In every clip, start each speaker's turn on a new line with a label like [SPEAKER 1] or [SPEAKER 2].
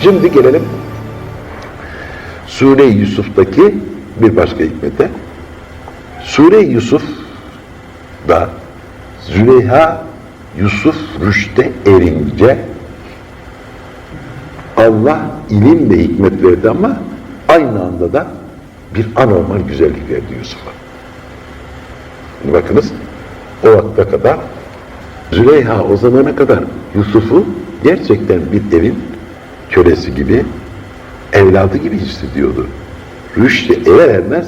[SPEAKER 1] Şimdi gelelim Sure-i Yusuf'taki bir başka hikmete. Sure-i Yusuf da Züleyha Yusuf rüşte erince Allah ilim ve hikmet verdi ama aynı anda da bir anormal güzellik verdi Yusuf'a. Bakınız o vakte kadar Züleyha o zamana kadar Yusuf'u gerçekten bir evin kölesi gibi evladı gibi hissediyordu. Rüştü eve ermez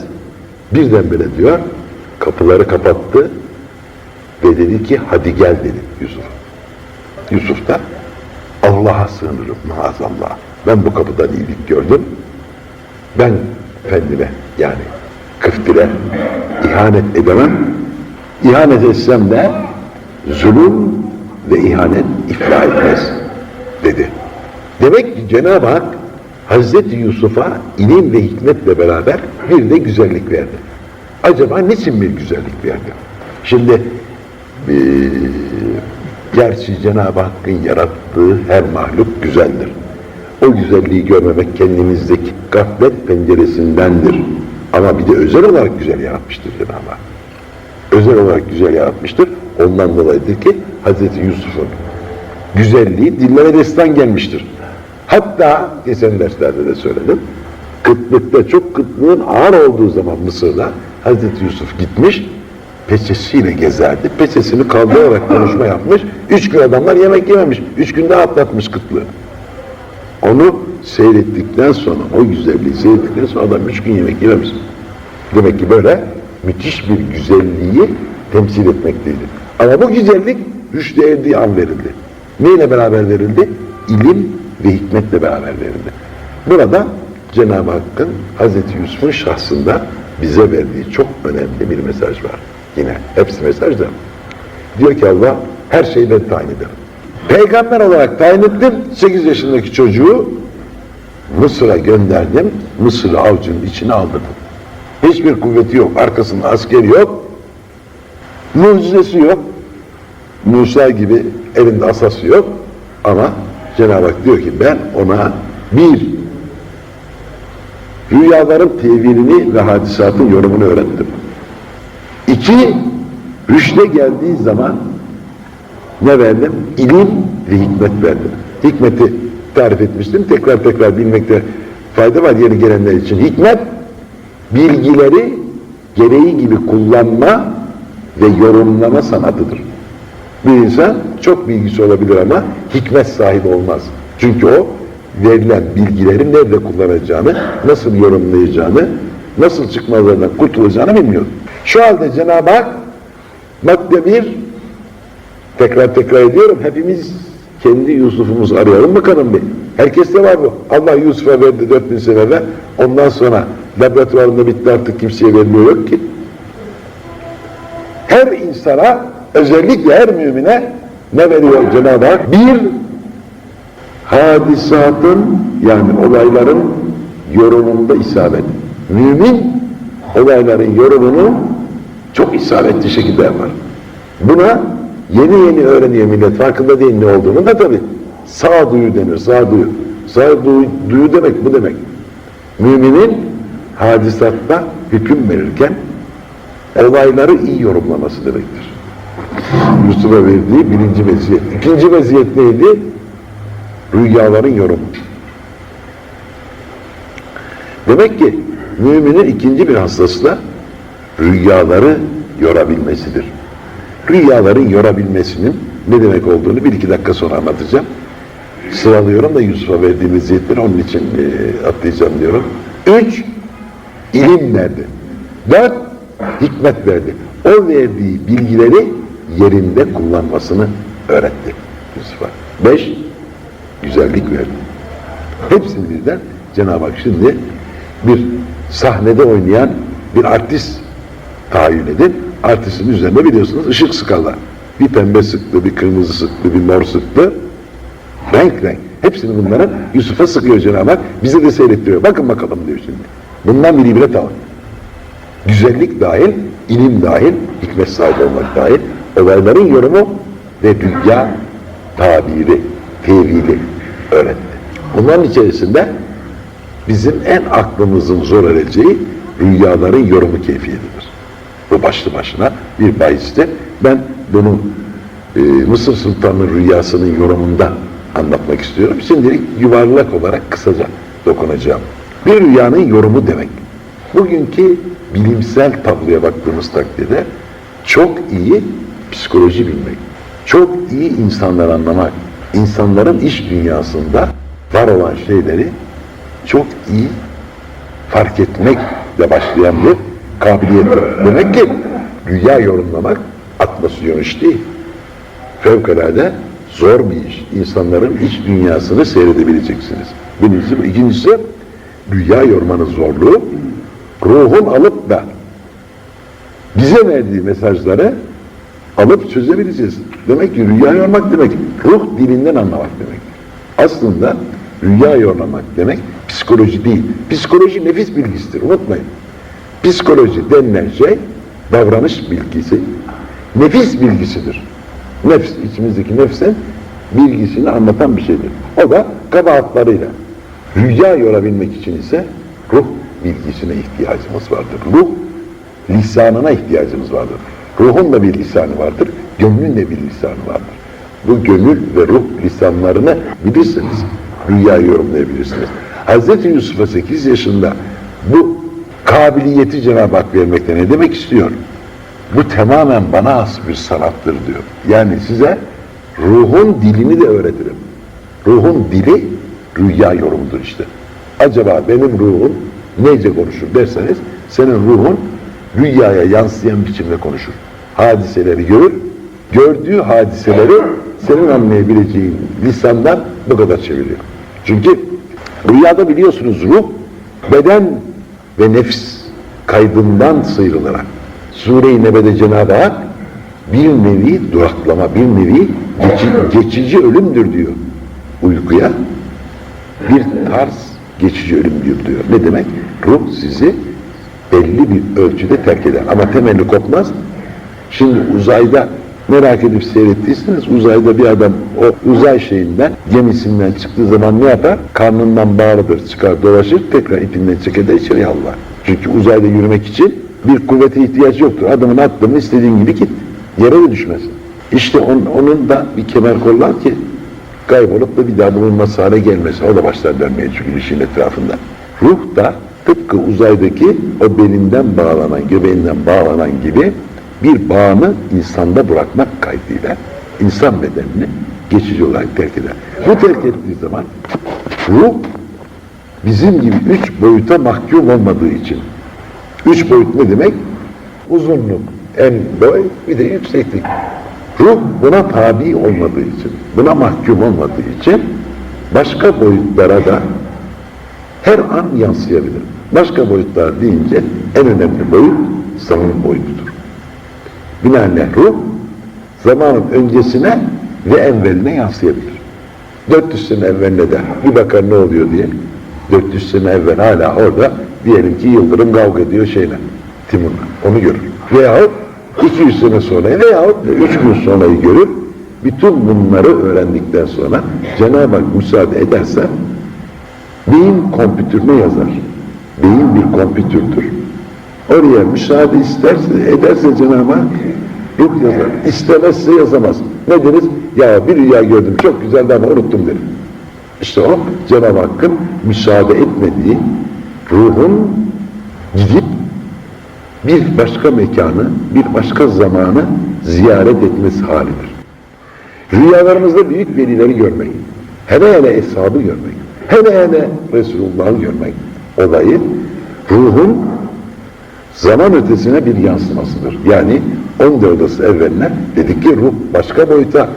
[SPEAKER 1] birdenbire diyor kapıları kapattı ve dedi ki hadi gel dedi Yusuf. Yusuf da Allah'a sığınırım maazallah. Ben bu kapıdan iyilik gördüm. Ben efendime yani kıftire ihanet edemem. İhanet etsem de zulüm ve ihanet iflah etmez dedi. Demek ki Cenab-ı Hak Hazreti Yusuf'a ilim ve hikmetle beraber bir de güzellik verdi. Acaba niçin bir güzellik verdi? Şimdi eee, gerçi Cenab-ı Hakk'ın yarattığı her mahluk güzeldir. O güzelliği görmemek kendimizdeki gaflet penceresindendir. Ama bir de özel olarak güzel yaratmıştır Cenab-ı Hak. Özel olarak güzel yaratmıştır. Ondan dolayıdır ki Hazreti Yusuf'un güzelliği dillere destan gelmiştir. Hatta geçen derslerde de söyledim. Kıtlıkta çok kıtlığın ağır olduğu zaman Mısır'da Hazreti Yusuf gitmiş peçesiyle gezerdi. Peçesini kaldırarak konuşma yapmış. Üç gün adamlar yemek yememiş. Üç günde atlatmış kıtlığı. Onu seyrettikten sonra, o güzelliği seyrettikten sonra adam üç gün yemek yememiş. Demek ki böyle müthiş bir güzelliği temsil etmekteydi. Ama bu güzellik rüştü erdiği an verildi. Neyle beraber verildi? İlim ve hikmetle beraber verildi. Burada Cenab-ı Hakk'ın Hazreti Yusuf'un şahsında bize verdiği çok önemli bir mesaj var. Yine hepsi mesaj da. Diyor ki Allah her şeyi tayin ederim. Peygamber olarak tayin ettim. 8 yaşındaki çocuğu Mısır'a gönderdim. Mısır'ı avcunun içine aldırdım. Hiçbir kuvveti yok. Arkasında askeri yok. Mucizesi yok. Musa gibi elinde asası yok. Ama Cenab-ı Hak diyor ki ben ona bir rüyaların tevilini ve hadisatın yorumunu öğrettim. İki, rüşte geldiği zaman ne verdim? İlim ve hikmet verdim. Hikmeti tarif etmiştim. Tekrar tekrar bilmekte fayda var yeni gelenler için. Hikmet, bilgileri gereği gibi kullanma ve yorumlama sanatıdır. Bir insan çok bilgisi olabilir ama hikmet sahibi olmaz. Çünkü o verilen bilgileri nerede kullanacağını, nasıl yorumlayacağını, nasıl çıkmazlardan kurtulacağını bilmiyor. Şu halde Cenab-ı Hak madde bir tekrar tekrar ediyorum hepimiz kendi Yusuf'umuzu arayalım bakalım bir. Herkeste var bu. Allah Yusuf'a verdi 4000 senede. Ondan sonra laboratuvarında bitti artık kimseye vermiyor yok ki. Her insana özellikle her mümine ne veriyor Cenab-ı Hak? Bir hadisatın yani olayların yorumunda isabet. Mümin olayların yorumunu çok isabetli şekilde yapar. Buna yeni yeni öğreniyor millet. Farkında değil ne olduğunu da tabi. Sağduyu denir, sağduyu. Sağduyu demek bu demek. Müminin hadisatta hüküm verirken olayları iyi yorumlaması demektir. Yusuf'a verdiği birinci meziyet. İkinci meziyet neydi? Rüyaların yorumu. Demek ki müminin ikinci bir hastası da rüyaları yorabilmesidir. Rüyaların yorabilmesinin ne demek olduğunu bir iki dakika sonra anlatacağım. Sıralıyorum da Yusuf'a verdiğim meziyetleri onun için e, atlayacağım diyorum. Üç, ilim verdi. Dört, hikmet verdi. O verdiği bilgileri yerinde kullanmasını öğretti Yusuf'a. Beş, güzellik verdi. Hepsini birden Cenab-ı Hak şimdi bir sahnede oynayan bir artist tayin edin. Artistin üzerine biliyorsunuz ışık sıkarlar. Bir pembe sıktı, bir kırmızı sıktı, bir mor sıktı. Renk renk. Hepsini bunların Yusuf'a sıkıyor Cenab-ı Hak. Bize de seyrettiriyor. Bakın bakalım diyor şimdi. Bundan bir ibret alın. Güzellik dahil, ilim dahil, hikmet sahibi olmak dahil, olayların yorumu ve dünya tabiri, tevili öğretti. Bunların içerisinde bizim en aklımızın zor edeceği rüyaların yorumu keyfiyetidir. Bu başlı başına bir bahistir. Ben bunu e, Mısır Sultanı'nın rüyasının yorumunda anlatmak istiyorum. Şimdilik yuvarlak olarak kısaca dokunacağım. Bir rüyanın yorumu demek. Bugünkü bilimsel tabloya baktığımız takdirde çok iyi psikoloji bilmek, çok iyi insanları anlamak, insanların iş dünyasında var olan şeyleri çok iyi fark etmekle başlayan bir kabiliyet. Demek ki rüya yorumlamak atmasyon iş değil. Fevkalade zor bir iş. İnsanların iç dünyasını seyredebileceksiniz. Birincisi. İkincisi rüya yormanın zorluğu ruhun alıp da bize verdiği mesajları alıp çözebileceğiz. Demek ki rüya yormak demek ruh dilinden anlamak demek. Aslında rüya yormak demek psikoloji değil. Psikoloji nefis bilgisidir. Unutmayın. Psikoloji denilen şey davranış bilgisi, nefis bilgisidir. Nefs, içimizdeki nefsin bilgisini anlatan bir şeydir. O da kabahatlarıyla. Rüya yorabilmek için ise ruh bilgisine ihtiyacımız vardır. Ruh lisanına ihtiyacımız vardır. Ruhun da bir lisanı vardır, gönlün de bir lisanı vardır. Bu gönül ve ruh lisanlarını bilirsiniz. Rüya yorumlayabilirsiniz. Hz. Yusuf'a 8 yaşında bu kabiliyeti Cenab-ı Hak vermekte ne demek istiyor? Bu tamamen bana has bir sanattır diyor. Yani size ruhun dilini de öğretirim. Ruhun dili rüya yorumudur işte. Acaba benim ruhum nece konuşur derseniz senin ruhun rüyaya yansıyan biçimde konuşur. Hadiseleri görür, gördüğü hadiseleri senin anlayabileceğin lisandan bu kadar çeviriyor. Çünkü rüyada biliyorsunuz ruh, beden ve nefs kaydından sıyrılarak Sure-i Nebe'de Cenab-ı Hak bir nevi duraklama, bir nevi geçi- geçici ölümdür diyor uykuya. Bir tarz geçici ölümdür diyor. Ne demek? Ruh sizi belli bir ölçüde terk eder. Ama temelli kopmaz. Şimdi uzayda merak edip seyrettiyseniz uzayda bir adam o uzay şeyinden gemisinden çıktığı zaman ne yapar? Karnından bağlıdır çıkar dolaşır tekrar ipinden çeker de içeri Allah. Çünkü uzayda yürümek için bir kuvvete ihtiyaç yoktur. Adamın attı mı istediğin gibi git. Yere de düşmesin. İşte on- onun da bir kemer kollar ki kaybolup da bir daha bulunması hale gelmesin. O da başlar dönmeye çünkü işin etrafında. Ruh da tıpkı uzaydaki o belinden bağlanan, göbeğinden bağlanan gibi bir bağını insanda bırakmak kaydıyla insan bedenini geçici olarak terk eder. Bu terk ettiği zaman ruh bizim gibi üç boyuta mahkum olmadığı için üç boyut ne demek? Uzunluk, en boy, bir de yükseklik. Ruh buna tabi olmadığı için, buna mahkum olmadığı için başka boyutlara da her an yansıyabilir. Başka boyutlar deyince en önemli boyut zaman boyutudur. Binaenaleyh ruh zamanın öncesine ve evveline yansıyabilir. 400 sene evveline de bir bakar ne oluyor diye 400 sene evvel hala orada diyelim ki Yıldırım kavga ediyor şeyle Timur'la onu görür. Veyahut 200 sene sonra veyahut 3 gün sonrayı görür. Bütün bunları öğrendikten sonra Cenab-ı Hak müsaade ederse beyin kompütürüne yazar. Beyin bir kompütürdür. Oraya müsaade isterse, ederse Cenab-ı Hak yazar. İstemezse yazamaz. Ne deriz? Ya bir rüya gördüm çok güzeldi ama unuttum derim. İşte o Cenab-ı Hakk'ın müsaade etmediği ruhun gidip bir başka mekanı, bir başka zamanı ziyaret etmesi halidir. Rüyalarımızda büyük velileri görmek, hele hele eshabı görmek, hele hele Resulullah'ı görmek olayı ruhun zaman ötesine bir yansımasıdır. Yani 14 odası evveline dedik ki ruh başka boyuta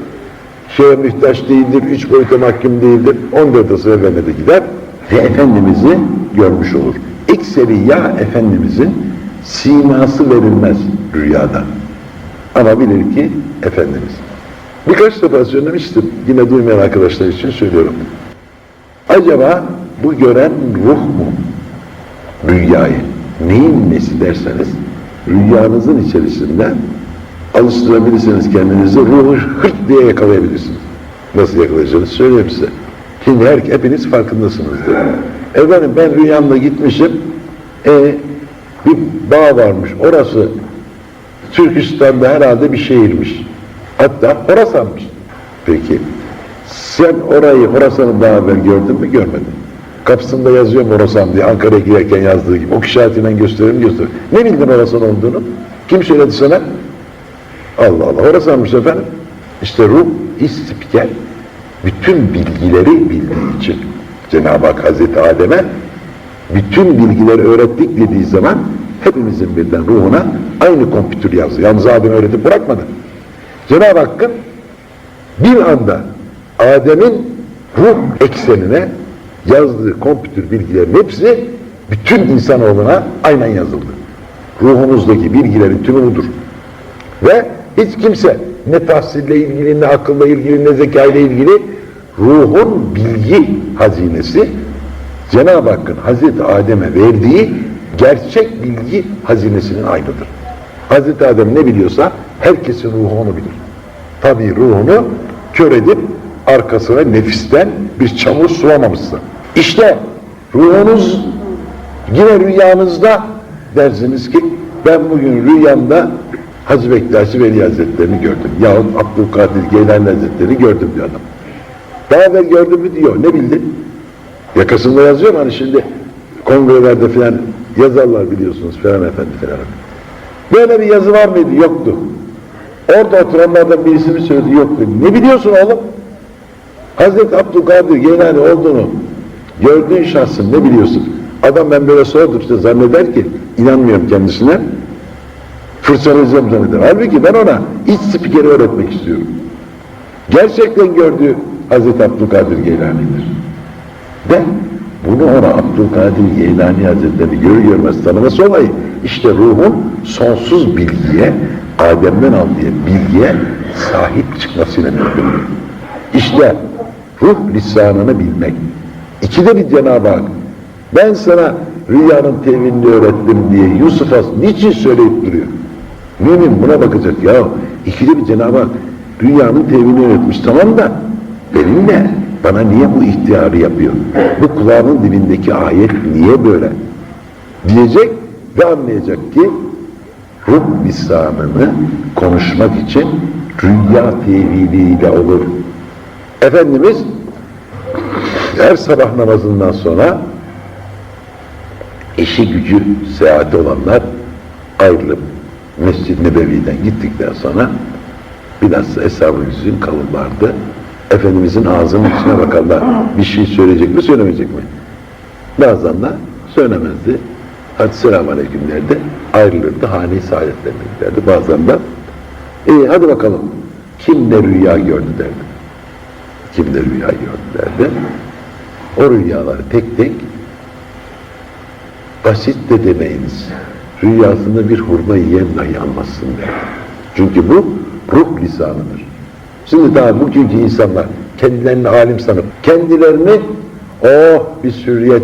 [SPEAKER 1] şeye muhtaç değildir, üç boyuta mahkum değildir. 14 odası evveline de gider ve Efendimiz'i görmüş olur. İkseriya Efendimiz'in siması verilmez rüyada. Ama bilir ki Efendimiz. Birkaç defa söylemiştim. Yine duymayan arkadaşlar için söylüyorum. Acaba bu gören ruh mu? Rüyayı. Neyin nesi derseniz rüyanızın içerisinde alıştırabilirsiniz kendinizi ruhu hırt diye yakalayabilirsiniz. Nasıl yakalayacağınızı söyleyeyim size. Şimdi her, hepiniz farkındasınızdır. Efendim ben rüyamda gitmişim. E, bir bağ varmış. Orası Türkistan'da herhalde bir şehirmiş. Hatta Horasan'mış. Peki sen orayı Horasan'ı daha evvel gördün mü görmedin? Kapısında yazıyor mu Horasan diye Ankara'ya girerken yazdığı gibi. Ok işaretiyle gösterir mi gösterir. Ne bildin Horasan olduğunu? Kim söyledi sana? Allah Allah. Horasan'mış efendim. İşte ruh istipiker bütün bilgileri bildiği için Cenab-ı Hak Hazreti Adem'e bütün bilgileri öğrettik dediği zaman hepimizin birden ruhuna aynı kompütür yazdı. Yalnız Adem öğretip bırakmadı. Cenab-ı Hakk'ın bir anda Adem'in ruh eksenine yazdığı kompütür bilgilerin hepsi bütün insanoğluna aynen yazıldı. Ruhumuzdaki bilgilerin tümü budur. Ve hiç kimse ne tahsille ilgili, ne akılla ilgili, ne zeka ile ilgili ruhun bilgi hazinesi Cenab-ı Hakk'ın Hazreti Adem'e verdiği gerçek bilgi hazinesinin aynıdır. Hazreti Adem ne biliyorsa herkesin ruhu onu bilir. Tabi ruhunu kör edip arkasına nefisten bir çamur sulamamışsa. İşte ruhunuz yine rüyanızda dersiniz ki ben bugün rüyamda Hacı Bektaşi Veli Hazretleri'ni gördüm. Yahut Abdülkadir Geylani Hazretleri'ni gördüm diyor adam. Daha evvel gördüm mü diyor. Ne bildin? Yakasında yazıyor? Hani şimdi kongrelerde filan yazarlar biliyorsunuz falan efendi falan. Böyle bir yazı var mıydı? Yoktu. Orada oturanlardan birisi mi söyledi? Yoktu. Ne biliyorsun oğlum? Hazreti Abdülkadir Geylani olduğunu gördüğün şahsın ne biliyorsun? Adam ben böyle sordukça zanneder ki inanmıyorum kendisine fırçalayacağım zanneder. Halbuki ben ona iç spikeri öğretmek istiyorum. Gerçekten gördüğü Hazreti Abdülkadir Geylani'dir. Ben bunu ona Abdülkadir Geylani Hazretleri görür görmez tanıması olayı işte ruhun sonsuz bilgiye Adem'den aldığı bilgiye sahip çıkmasıyla mümkündür. İşte ruh lisanını bilmek. İkide bir Cenab-ı Hak ben sana rüyanın tevilini öğrettim diye Yusuf'a niçin söyleyip duruyor? Mümin buna bakacak ya. İkide bir Cenab-ı Hak dünyanın tevilini öğretmiş tamam da benimle bana niye bu ihtiyarı yapıyor? Bu kulağının dibindeki ayet niye böyle? Diyecek ve anlayacak ki ruh lisanını konuşmak için rüya teviliyle olur. Efendimiz her sabah namazından sonra eşi gücü seyahat olanlar ayrılıp Mescid-i Nebevi'den gittikten sonra bilhassa Eshab-ı Yüzün kalırlardı. Efendimizin ağzının içine bakarlar. Bir şey söyleyecek mi söylemeyecek mi? Bazen de söylemezdi. Hadi selamun aleyküm derdi. Ayrılırdı. Hane-i saadetlerine giderdi. Bazen de iyi hadi bakalım. Kim ne rüya gördü derdi. Kim ne rüya gördü derdi. O rüyaları tek tek basit de demeyiniz. Rüyasında bir hurma yiyen dahi anlatsın derdi. Çünkü bu ruh lisanıdır. Şimdi daha bugünkü insanlar kendilerini alim sanıp kendilerini oh biz hürriyet,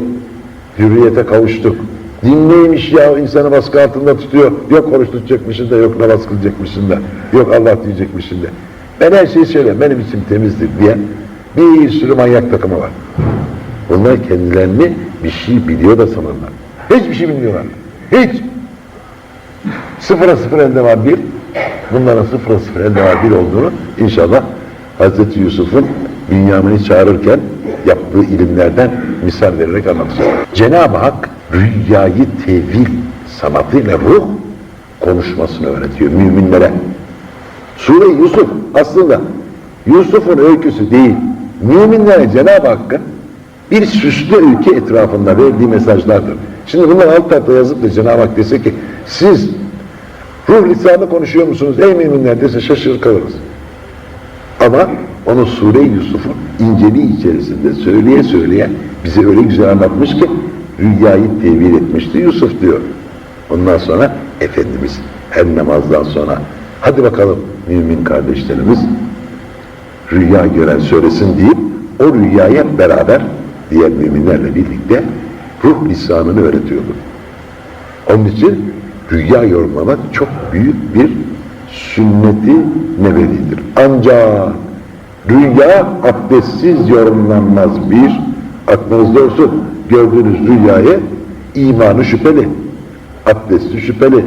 [SPEAKER 1] hürriyete kavuştuk. Din neymiş ya insanı baskı altında tutuyor. Yok oruç tutacakmışsın da yok namaz kılacakmışsın da yok Allah diyecekmişsin de. Ben her şeyi söyleyeyim benim içim temizdir diye bir sürü manyak takımı var. Bunlar kendilerini bir şey biliyor da sanırlar. Hiçbir şey bilmiyorlar. Hiç. Sıfıra sıfır elde var bir. Bunların sıfıra sıfır elde var bir olduğunu inşallah Hazreti Yusuf'un Bünyamin'i çağırırken yaptığı ilimlerden misal vererek anlatacak. Cenab-ı Hak rüyayı tevil sanatıyla ruh konuşmasını öğretiyor müminlere. Sure Yusuf aslında Yusuf'un öyküsü değil. Müminlere Cenab-ı Hakk'ın bir süslü ülke etrafında verdiği mesajlardır. Şimdi bunlar alt tarafta yazıp da Cenab-ı Hak dese ki siz ruh lisanı konuşuyor musunuz ey müminler dese şaşırır kalırız. Ama onu Sure-i Yusuf'un inceliği içerisinde söyleye söyleye bize öyle güzel anlatmış ki rüyayı tevil etmişti Yusuf diyor. Ondan sonra Efendimiz her namazdan sonra hadi bakalım mümin kardeşlerimiz rüya gören söylesin deyip o rüyayı hep beraber diğer müminlerle birlikte ruh lisanını öğretiyordu. Onun için rüya yorumlamak çok büyük bir sünneti nebedidir. Ancak Rüya abdestsiz yorumlanmaz bir. Aklınızda olsun. Gördüğünüz rüyayı imanı şüpheli. Abdesti şüpheli.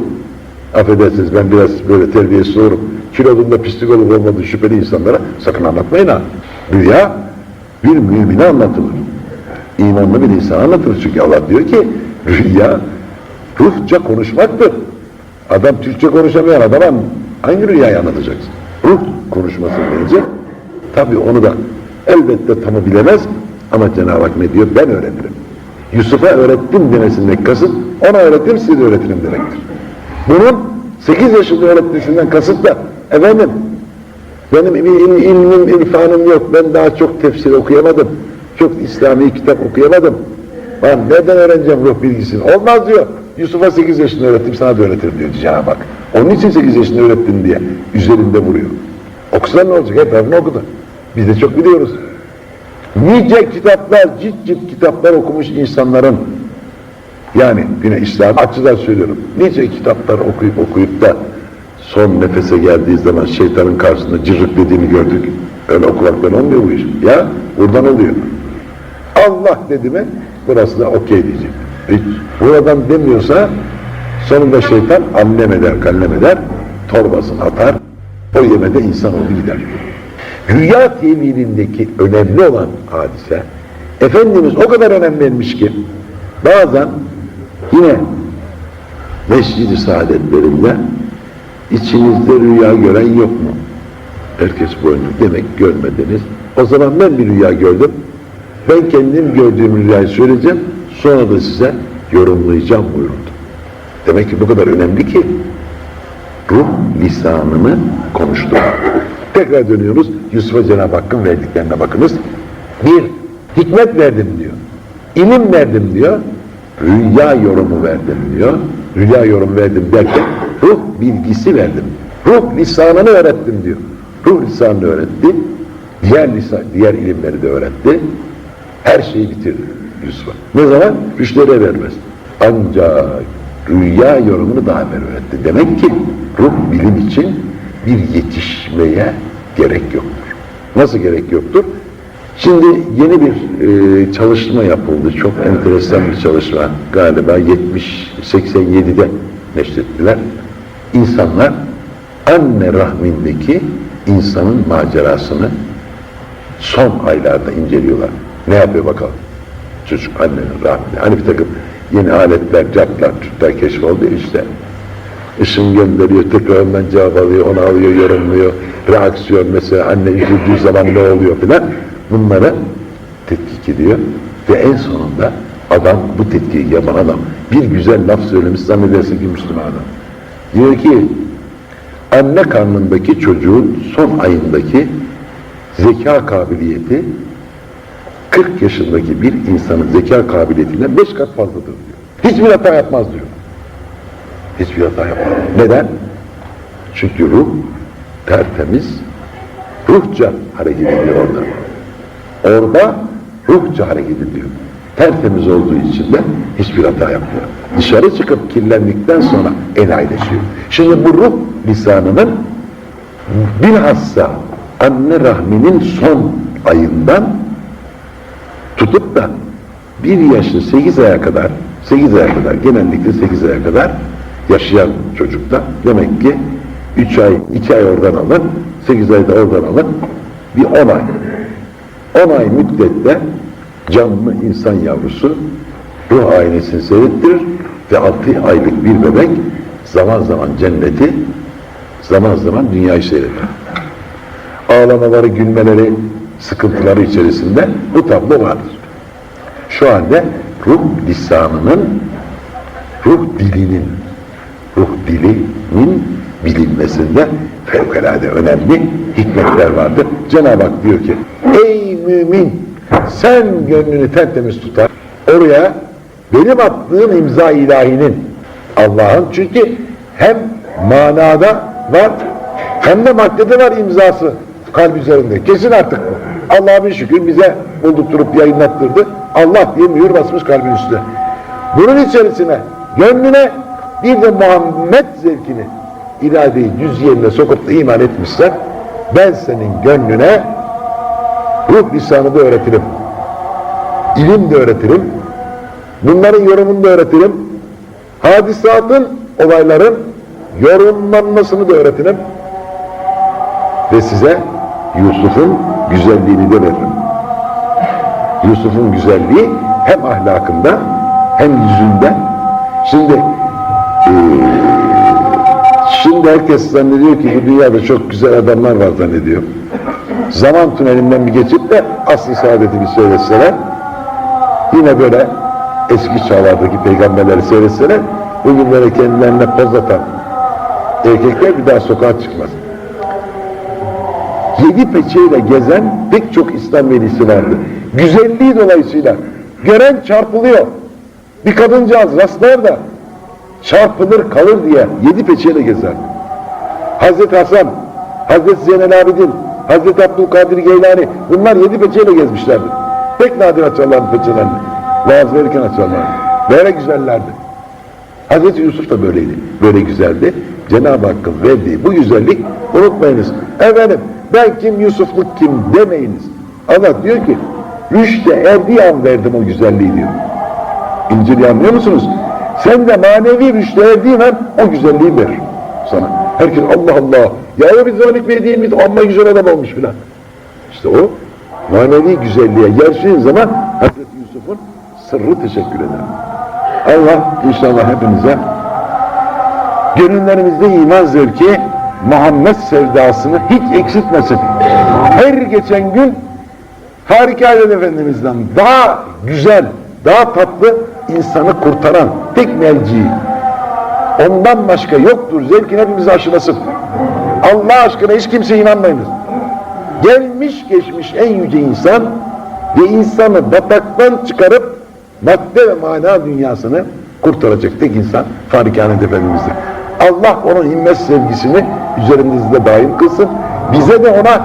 [SPEAKER 1] Affedersiniz ben biraz böyle terbiyesiz olurum. Kilodunda pislik olup olmadığı şüpheli insanlara sakın anlatmayın ha. Rüya bir mümine anlatılır. İmanlı bir insana anlatılır. Çünkü Allah diyor ki rüya ruhça konuşmaktır. Adam Türkçe konuşamayan adama hangi rüyayı anlatacaksın? Ruh konuşmasını verecek. Tabi onu da elbette tamı bilemez ama Cenab-ı Hak ne diyor? Ben öğretirim. Yusuf'a öğrettim demesindeki kasıt ona öğretirim size de öğretirim demektir. Bunun 8 yaşında öğretmesinden kasıt da efendim benim il- il- ilmim, irfanım yok. Ben daha çok tefsir okuyamadım. Çok İslami kitap okuyamadım. Ben nereden öğreneceğim ruh bilgisini? Olmaz diyor. Yusuf'a 8 yaşında öğrettim, sana da öğretirim diyor Cenab-ı Hak. Onun için 8 yaşında öğrettim diye üzerinde vuruyor. Okusan ne olacak? Etrafını okudu. Biz de çok biliyoruz. Nice kitaplar, cid cid kitaplar okumuş insanların yani yine İslam açıdan söylüyorum. Nice kitaplar okuyup okuyup da son nefese geldiği zaman şeytanın karşısında cırrık dediğini gördük. Öyle okumaktan olmuyor bu iş. Ya buradan oluyor. Allah dedi mi burası da okey diyecek. Hiç buradan demiyorsa sonunda şeytan annem eder kallem eder torbasını atar o yemede insan oldu gider. Rüya tevilindeki önemli olan hadise Efendimiz o kadar önem vermiş ki bazen yine Mescid-i Saadetlerinde içinizde rüya gören yok mu? Herkes boynu demek görmediniz. O zaman ben bir rüya gördüm. Ben kendim gördüğüm rüyayı söyleyeceğim. Sonra da size yorumlayacağım buyurdu. Demek ki bu kadar önemli ki ruh lisanını konuştu. Tekrar dönüyoruz. Yusuf'a Cenab-ı Hakk'ın verdiklerine bakınız. Bir, hikmet verdim diyor. İlim verdim diyor. Rüya yorumu verdim diyor. Rüya yorumu verdim derken ruh bilgisi verdim. Ruh lisanını öğrettim diyor. Ruh lisanını öğretti. Diğer lisan, diğer ilimleri de öğretti. Her şeyi bitirdi Yusuf'a. Ne zaman? Müşteriye vermez. Ancak rüya yorumunu daha evvel öğretti. Demek ki ruh bilim için bir yetişmeye gerek yoktur. Nasıl gerek yoktur? Şimdi yeni bir e, çalışma yapıldı. Çok enteresan bir çalışma. Galiba 70-87'de neşrettiler. İnsanlar anne rahmindeki insanın macerasını son aylarda inceliyorlar. Ne yapıyor bakalım? Çocuk annenin rahminde. Hani bir takım yeni aletler, caplar, Türkler keşfoldu işte. Işın gönderiyor, tekrar ondan cevap alıyor, onu alıyor, yorumluyor. Reaksiyon mesela anne üzüldüğü zaman ne oluyor filan. Bunları tetkik ediyor. Ve en sonunda adam, bu tetkiyi yapan adam bir güzel laf söylemiş zannedersin ki Müslüman adam. Diyor ki anne karnındaki çocuğun son ayındaki zeka kabiliyeti 40 yaşındaki bir insanın zeka kabiliyetinden 5 kat fazladır diyor. Hiçbir hata yapmaz diyor. Hiçbir hata yapmaz. Neden? Çünkü ruh tertemiz, ruhça hareket ediyor orada. Orada ruhça hareket ediyor. Tertemiz olduğu için de hiçbir hata yapmıyor. Dışarı çıkıp kirlendikten sonra enayileşiyor. Şimdi bu ruh lisanının bilhassa anne rahminin son ayından tutup da bir yaşlı 8 aya kadar 8 aya kadar genellikle 8 aya kadar yaşayan çocukta demek ki 3 ay 2 ay oradan alın 8 ay da oradan alın bir 10 ay 10 ay müddette canlı insan yavrusu ruh aynesini seyrettirir ve 6 aylık bir bebek zaman zaman cenneti zaman zaman dünyayı seyreder ağlamaları, gülmeleri, sıkıntıları içerisinde bu tablo vardır. Şu halde ruh lisanının, ruh dilinin, ruh dilinin bilinmesinde fevkalade önemli hikmetler vardır. Cenab-ı Hak diyor ki, ey mümin sen gönlünü tertemiz tutar, oraya benim attığım imza ilahinin, Allah'ın çünkü hem manada var hem de maddede var imzası kalp üzerinde. Kesin artık bu. Allah'a bir şükür bize buldurtturup yayınlattırdı. Allah diye mühür basmış kalbin üstüne. Bunun içerisine gönlüne bir de Muhammed zevkini iradeyi düz yerine sokup da iman etmişsen ben senin gönlüne Ruh lisanı da öğretirim. İlim de öğretirim. Bunların yorumunu da öğretirim. Hadisatın, olayların yorumlanmasını da öğretirim. Ve size Yusuf'un güzelliğini de veririm. Yusuf'un güzelliği hem ahlakında hem yüzünde. Şimdi eee, şimdi herkes zannediyor ki bu dünyada çok güzel adamlar var zannediyor. Zaman tünelinden bir geçip de asıl saadeti bir söyleseler yine böyle eski çağlardaki peygamberleri seyretseler bugün böyle kendilerine poz atan erkekler bir daha sokağa çıkmaz. Yedi peçeyle gezen pek çok İslam velisi vardı. Güzelliği dolayısıyla gören çarpılıyor. Bir kadıncağız rastlar da çarpılır kalır diye yedi peçeyle gezer. Hazreti Hasan, Hazreti Zeynel Abidin, Hazreti Abdülkadir Geylani bunlar yedi peçeyle gezmişlerdi. Pek nadir açarlardı peçelerini. Vaaz verirken açarlardı. Böyle güzellerdi. Hazreti Yusuf da böyleydi. Böyle güzeldi. Cenab-ı Hakk'ın verdiği bu güzellik unutmayınız. Efendim ben kim Yusufluk kim demeyiniz. Allah diyor ki rüşte erdiği an verdim o güzelliği diyor. İncil'i anlıyor musunuz? Sen de manevi rüşte erdiğin an o güzelliği verir sana. Herkes Allah Allah ya o bir zanik bey değil miydi? Amma güzel adam olmuş filan. İşte o manevi güzelliğe yerleştiğin zaman Hazreti Yusuf'un sırrı teşekkür eder. Allah inşallah hepimize gönüllerimizde iman zevki Muhammed sevdasını hiç eksiltmesin. Her geçen gün harika Efendimiz'den daha güzel, daha tatlı insanı kurtaran tek merci. Ondan başka yoktur. Zevkin hepimizi aşılasın. Allah aşkına hiç kimseye inanmayınız. Gelmiş geçmiş en yüce insan ve insanı bataktan çıkarıp madde ve mana dünyasını kurtaracak tek insan Farikâne Efendimiz'dir. Allah onun himmet sevgisini üzerimizde daim kılsın. Bize de ona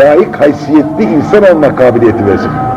[SPEAKER 1] layık haysiyetli insan olma kabiliyeti versin.